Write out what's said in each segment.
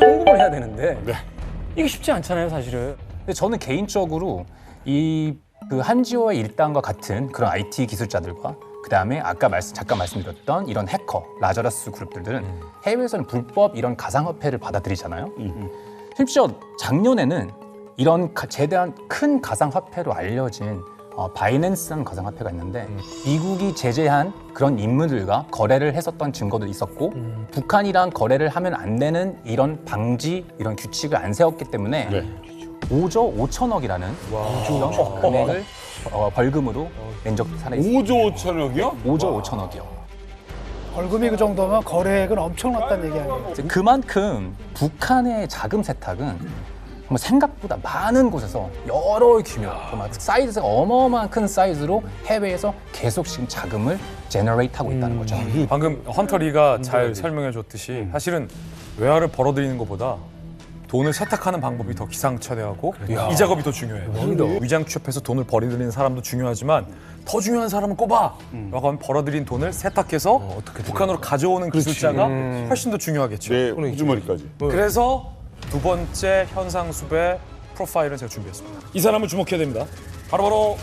송금을 해야 되는데 네. 이게 쉽지 않잖아요, 사실은. 근데 저는 개인적으로 이 그 한지오의 일당과 같은 그런 IT 기술자들과 그 다음에 아까 말씀 잠깐 말씀드렸던 이런 해커 라자러스 그룹들은 해외에서는 불법 이런 가상화폐를 받아들이잖아요. 심지어 작년에는 이런 가- 제대한 큰 가상화폐로 알려진 어, 바이낸스라는 가상화폐가 있는데 미국이 제재한 그런 인물들과 거래를 했었던 증거도 있었고 북한이랑 거래를 하면 안 되는 이런 방지 이런 규칙을 안 세웠기 때문에 네. 5조 5천억이라는 이런 금액을 어, 벌금으로 낸 적도 살아 있습니다. 5조 5천억이요? 5조 5천억이요. 벌금이 그 정도면 거래액은 엄청났다는 얘기 아니에요? 그만큼 북한의 자금 세탁은 정말 생각보다 많은 곳에서 여러 규모, 정말 사이즈가 어마어마한 큰 사이즈로 해외에서 계속 지금 자금을 제너레이트 하고 있다는 거죠. 방금 헌터리가 잘 설명해 줬듯이 사실은 외화를 벌어들이는 것보다 돈을 세탁하는 방법이 더 기상천외하고 이 작업이 더 중요해요. 위장 취업해서 돈을 벌어들이는 사람도 중요하지만 더 중요한 사람은 꼽아. 라고 하면 벌어들인 돈을 세탁해서 북한으로 가져오는 기술자가 훨씬 더 중요하겠죠. 네, 후주머니까지. 그래서 두 번째 현상수배 프로파일을 제가 준비했습니다. 이 사람을 주목해야 됩니다. 바로바로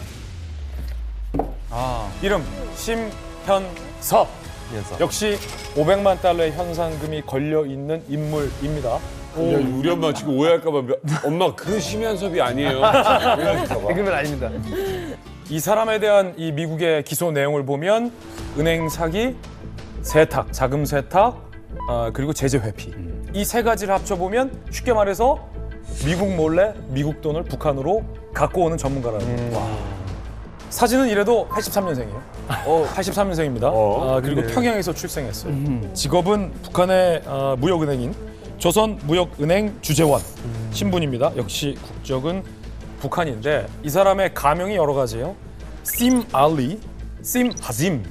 아, 이름 심현섭. 역시 500만 달러의 현상금이 걸려 있는 인물입니다. 야, 우리 엄마 지금 오해할까봐 몇- 엄마 그 심연섭이 아니에요. 오해할까봐. 그러면 아닙니다. 이 사람에 대한 이 미국의 기소 내용을 보면 은행 사기, 세탁, 자금 세탁, 아, 그리고 제재 회피 이 세 가지를 합쳐 보면 쉽게 말해서 미국 몰래 미국 돈을 북한으로 갖고 오는 전문가라는 거예요. 사진은 이래도 83년생이에요. 83년생입니다. 어, 그리고 평양에서 출생했어요. 직업은 북한의 아, 무역은행인 조선무역은행 주재원 신분입니다. 역시 국적은 북한인데 이 사람의 가명이 여러 가지예요. 심 알리, 심 하짐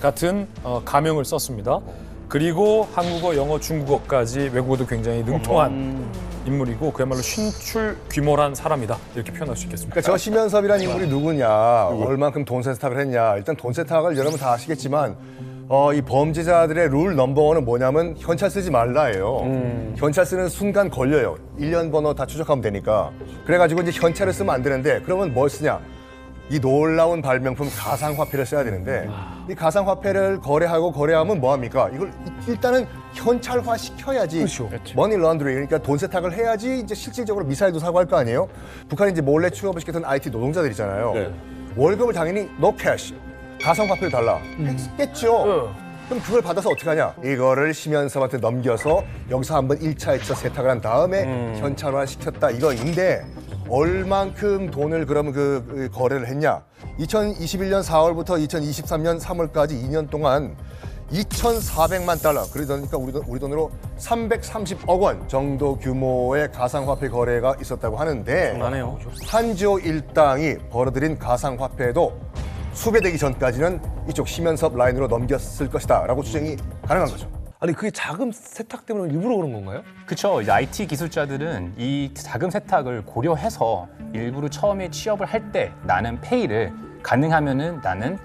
같은 어, 가명을 썼습니다. 그리고 한국어, 영어, 중국어까지 외국어도 굉장히 능통한 인물이고 그야말로 신출 귀몰한 사람이다 이렇게 표현할 수 있겠습니다. 그러니까 저 심연섭이라는 인물이 누구냐, 얼만큼 돈 세탁을 했냐. 일단 돈 세탁을 여러분 다 아시겠지만 어, 이 범죄자들의 룰 넘버원은 뭐냐면 현찰 쓰지 말라예요. 현찰 쓰는 순간 걸려요. 일년 번호 다 추적하면 되니까. 그래가지고 이제 현찰을 쓰면 안 되는데 그러면 뭘 쓰냐? 이 놀라운 발명품 가상화폐를 써야 되는데 이 가상화폐를 거래하고 거래하면 뭐합니까? 이걸 일단은 현찰화 시켜야지 머니 런드리 그러니까 돈 세탁을 해야지 이제 실질적으로 미사일도 사고 할 거 아니에요? 북한이 이제 몰래 취업을 시켰던 IT 노동자들이잖아요. 네. 월급을 당연히 노 캐시 가상화폐를 달라 했겠죠. 그럼 그걸 받아서 어떻게 하냐? 이거를 심연섭한테 넘겨서 여기서 한번 1차, 2차 세탁을 한 다음에 현찰화 시켰다 이거인데 얼만큼 돈을 그러면 그, 그 거래를 했냐? 2021년 4월부터 2023년 3월까지 2년 동안 2,400만 달러, 그러니까 우리, 돈- 우리 돈으로 330억 원 정도 규모의 가상화폐 거래가 있었다고 하는데 나네요. 한지오 일당이 벌어들인 가상화폐도 수배되기 전까지는 이쪽 심연섭 라인으로 넘겼을 것이다 라고 추정이 가능한 거죠. 아니 그게 자금 세탁 때문에 일부러 그런 건가요? 그렇죠. 이제 IT 기술자들은 이 자금 세탁을 고려해서 일부러 처음에 취업을 할 때 나는 페이를 가능하면은 나는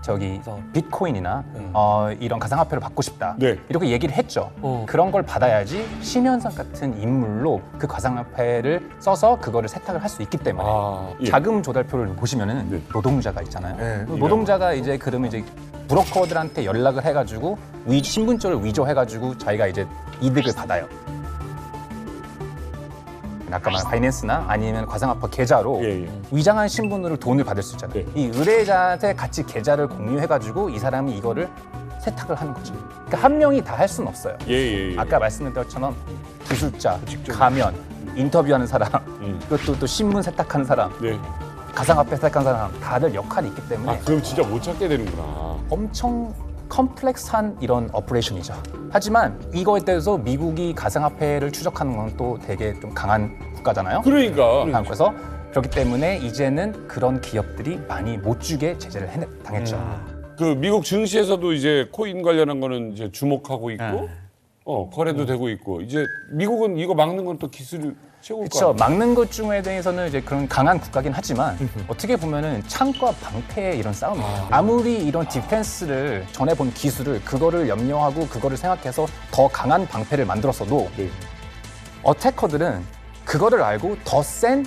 저기 비트코인이나 어, 이런 가상화폐를 받고 싶다. 네. 이렇게 얘기를 했죠. 그런 걸 받아야지 심현상 같은 인물로 그 가상화폐를 써서 그거를 세탁을 할 수 있기 때문에 아, 예. 자금 조달표를 보시면은 네. 노동자가 있잖아요. 그 노동자가 이제 그러면 이제 브로커들한테 연락을 해가지고 위, 신분증을 위조해가지고 자기가 이제 이득을 받아요. 아까 말한 바이낸스나 아니면 가상화폐 계좌로 예, 예. 위장한 신분으로 돈을 받을 수 있잖아요. 네. 이 의뢰자한테 같이 계좌를 공유해가지고 이 사람이 이거를 세탁을 하는 거죠. 그러니까 한 명이 다 할 수는 없어요. 예, 예, 예. 아까 말씀드린 것처럼 기술자, 가면, 인터뷰하는 사람, 음. 그것도 또 신문 세탁하는 사람, 네. 가상화폐 세탁하는 사람 다들 역할이 있기 때문에 아, 그럼 진짜 못 찾게 되는구나. 엄청 컴플렉스한 이런 오퍼레이션이죠. 하지만 이거에 대해서 미국이 가상화폐를 추적하는 건 또 되게 좀 강한 국가잖아요. 그러니까. 그래서 그렇기 때문에 이제는 그런 기업들이 많이 못 주게 제재를 해, 당했죠. 그 미국 증시에서도 이제 코인 관련한 거는 이제 주목하고 있고, 네. 어 거래도 되고 있고 이제 미국은 이거 막는 건 또 기술 최고일 거 그렇죠. 아니에요? 막는 것 중에 대해서는 이제 그런 강한 국가긴 하지만 어떻게 보면은 창과 방패의 이런 싸움이에요. 아무리 이런 디펜스를 전에 본 기술을 그거를 염려하고 그거를 생각해서 더 강한 방패를 만들었어도 네. 어태커들은 그거를 알고 더 센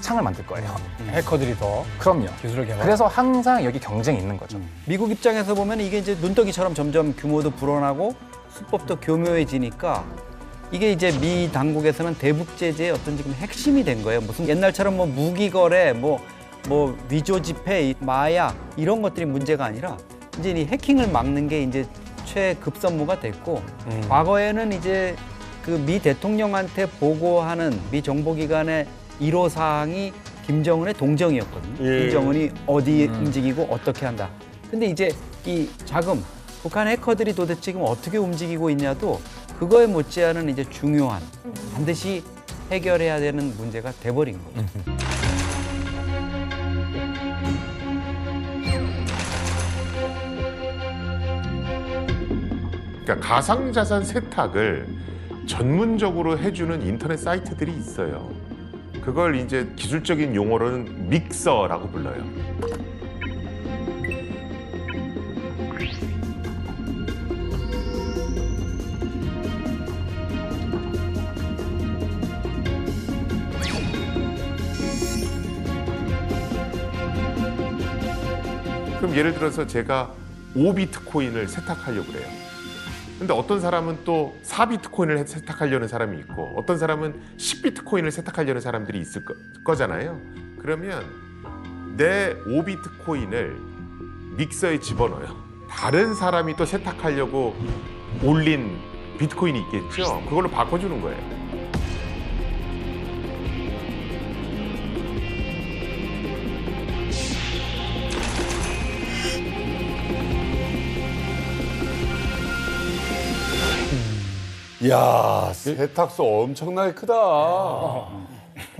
창을 만들 거예요. 해커들이 더 그럼요. 기술을 개발. 그래서 항상 여기 경쟁이 있는 거죠. 미국 입장에서 보면 이게 이제 눈덩이처럼 점점 규모도 불어나고 수법도 교묘해지니까 이게 이제 미 당국에서는 대북 제재의 어떤 지금 핵심이 된 거예요. 무슨 옛날처럼 뭐 무기 거래, 뭐, 뭐 위조 지폐, 마약 이런 것들이 문제가 아니라 이제 이 해킹을 막는 게 이제 최급선무가 됐고 과거에는 이제 그 미 대통령한테 보고하는 미 정보기관의 1호 사항이 김정은의 동정이었거든요. 예. 김정은이 어디 움직이고 어떻게 한다. 근데 이제 이 자금, 북한 해커들이 도대체 지금 어떻게 움직이고 있냐도 그거에 못지않은 이제 중요한 반드시 해결해야 되는 문제가 돼버린 거죠. 그러니까 가상자산 세탁을 전문적으로 해주는 인터넷 사이트들이 있어요. 그걸 이제 기술적인 용어로는 믹서라고 불러요. 그럼 예를 들어서 제가 5비트코인을 세탁하려고 그래요. 근데 어떤 사람은 또 4비트코인을 세탁하려는 사람이 있고 어떤 사람은 10비트코인을 세탁하려는 사람들이 있을 거, 거잖아요. 그러면 내 5비트코인을 믹서에 집어넣어요. 다른 사람이 또 세탁하려고 올린 비트코인이 있겠죠. 그걸로 바꿔주는 거예요. 야 세탁소 엄청나게 크다.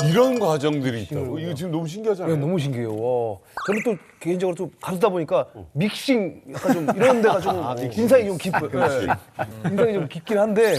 이런 과정들이 있다고. 이거 지금 너무 신기하잖아요. 네, 너무 신기해요. 와. 저는 또 개인적으로 좀 가수다 보니까 믹싱 약간 좀 이런 데가 좀 인상이 좀 깊어요. 네. 인상이 좀 깊긴 한데.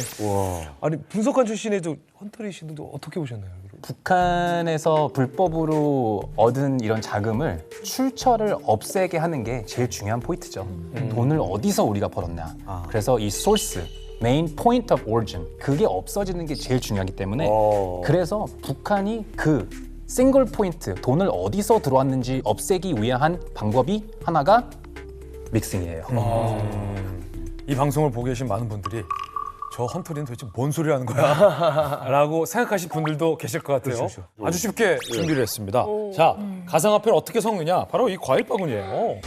아니 분석관 출신의 저 헌터리 씨는 또 어떻게 보셨나요? 북한에서 불법으로 얻은 이런 자금을 출처를 없애게 하는 게 제일 중요한 포인트죠. 돈을 어디서 우리가 벌었냐. 그래서 이 소스, 메인 포인트 오브 오리진 그게 없어지는 게 제일 중요하기 때문에 어. 그래서 북한이 그 싱글 포인트 돈을 어디서 들어왔는지 없애기 위한 방법이 하나가 믹싱이에요. 이 방송을 보고 계신 많은 분들이 저 헌터리는 도대체 뭔 소리 하는 거야? 라고 생각하실 분들도 계실 것 같아요. 아주 쉽게 준비를 했습니다. 자, 가상화폐를 어떻게 섞느냐? 바로 이 과일 바구니예요.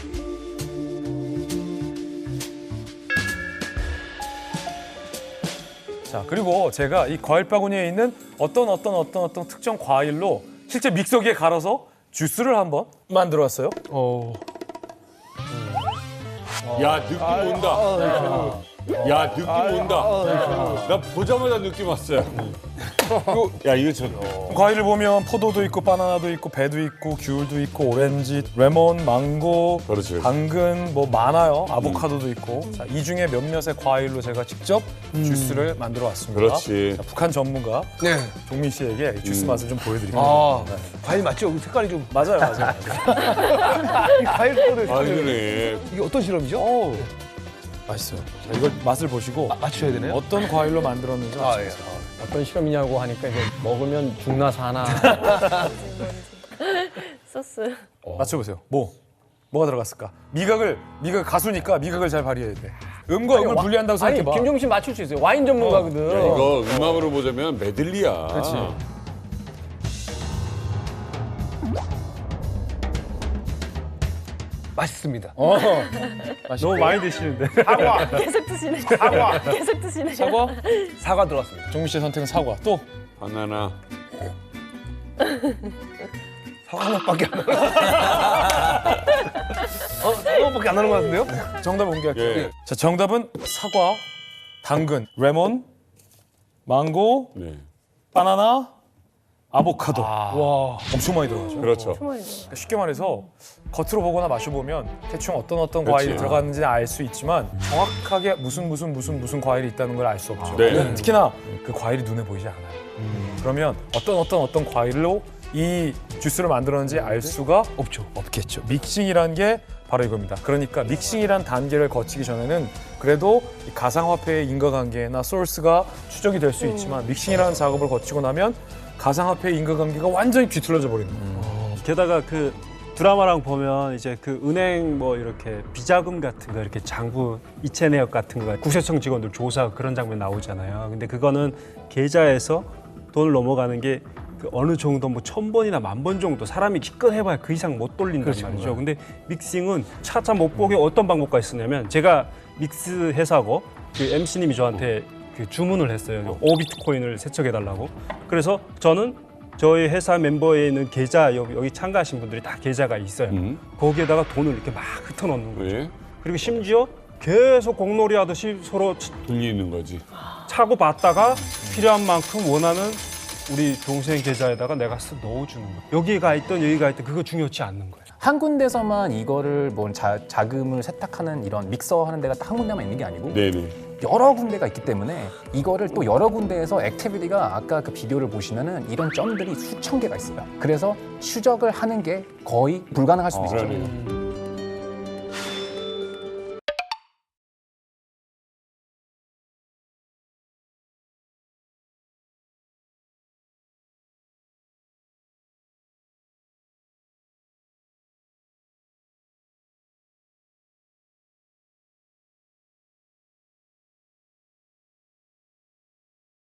자, 그리고 제가 이 과일 바구니에 있는 어떤 어떤 어떤 어떤 특정 과일로 실제 믹서기에 갈아서 주스를 한번 만들어 왔어요. 야 느낌 온다. 야 느낌 온다. 나 보자마자 느낌 왔어요. 야 이거 저 과일을 보면 포도도 있고 바나나도 있고 배도 있고 귤도 있고 오렌지, 레몬, 망고, 그렇지, 그렇지. 당근 뭐 많아요. 아보카도도 있고. 자, 이 중에 몇몇의 과일로 제가 직접 주스를 만들어 왔습니다. 그렇지. 자, 북한 전문가 네. 종민 씨에게 이 주스 맛을 좀 보여드릴게요. 아 네. 과일 맞죠? 색깔이 좀. 맞아요, 맞아요. 과일 거를 아. 이게 어떤 실험이죠? 맛있어요. 자, 이걸 맛을 보시고 맞추셔야 되네요. 어떤 과일로 만들었는지 아, 예. 맞춰보세요. 어떤 실험이냐고 하니까 이제 먹으면 죽나 사나. 소스. 맞춰보세요. 뭐? 뭐가 들어갔을까? 미각을 미각 가수니까 미각을 잘 발휘해야 돼. 음과 음을 분리한다고 아니 생각해봐. 김종민 씨 맞출 수 있어요. 와인 전문가거든. 야 이거 음악으로 보자면 메들리야. 그렇지. 맛있습니다. 어, 너무 많이 드시는데. 사과, 계속 드시네. 사과, 계속 드시네. 사과? 사과 들어갔습니다. 종민 씨의 선택은 사과. 또 바나나. 사과 맛밖에 안 나요. 어, 사과 맛밖에 안 나는 것 같은데요? 정답 공개할게요. 예. 자, 정답은 사과, 당근, 레몬, 망고, 네. 바나나, 아보카도. 와. 엄청 많이 들어가죠. 그렇죠. 쉽게 말해서 겉으로 보거나 마셔보면 대충 어떤 어떤 그렇지. 과일이 들어갔는지는 알수 있지만 정확하게 무슨 무슨 무슨 무슨 과일이 있다는 걸 알 수 없죠. 네. 특히나 그 과일이 눈에 보이지 않아요. 그러면 어떤 어떤 어떤 과일로 이 주스를 만들었는지 알 수가 없죠. 없겠죠. 믹싱이란 게 바로 이겁니다. 그러니까 믹싱이란 단계를 거치기 전에는 그 그래도 이 가상화폐의 인과관계나 소스가 추적이 될 수 있지만 믹싱이라는 작업을 거치고 나면 가상화폐의 인과관계가 완전히 뒤틀려져 버리는 거예요. 게다가 그 드라마랑 보면 이제 그 은행 뭐 이렇게 비자금 같은 거 이렇게 장부 이체 내역 같은 거 국세청 직원들 조사 그런 장면 나오잖아요. 근데 그거는 계좌에서 돈을 넘어가는 게그 어느 정도 뭐 천 번이나 만 번 정도 사람이 기껏 해봐야 그 이상 못 돌린단 말이죠. 근데 믹싱은 차차 못 보게 어떤 방법까지 쓰냐면 제가 믹스 회사고 그 MC님이 저한테 그 주문을 했어요. 5비트코인을 세척해달라고. 그래서 저는 저희 회사 멤버에 있는 계좌 여기, 여기 참가하신 분들이 다 계좌가 있어요. 거기에다가 돈을 이렇게 막 흩어놓는 거죠. 왜? 그리고 심지어 계속 공놀이 하듯이 서로 치- 돌리는 거지. 차고 받다가 필요한 만큼 원하는 우리 동생 계좌에다가 내가 쓱 넣어주는 거예요. 여기 가 있든 여기 가 있든 그거 중요치 않는 거예요. 한 군데서만 이거를 뭐 자, 자금을 세탁하는 이런 믹서 하는 데가 딱 한 군데만 있는 게 아니고 네네. 여러 군데가 있기 때문에 이거를 또 여러 군데에서 액티비티가 아까 그 비디오를 보시면은 이런 점들이 수천 개가 있어요. 그래서 추적을 하는 게 거의 불가능할 수도 있죠.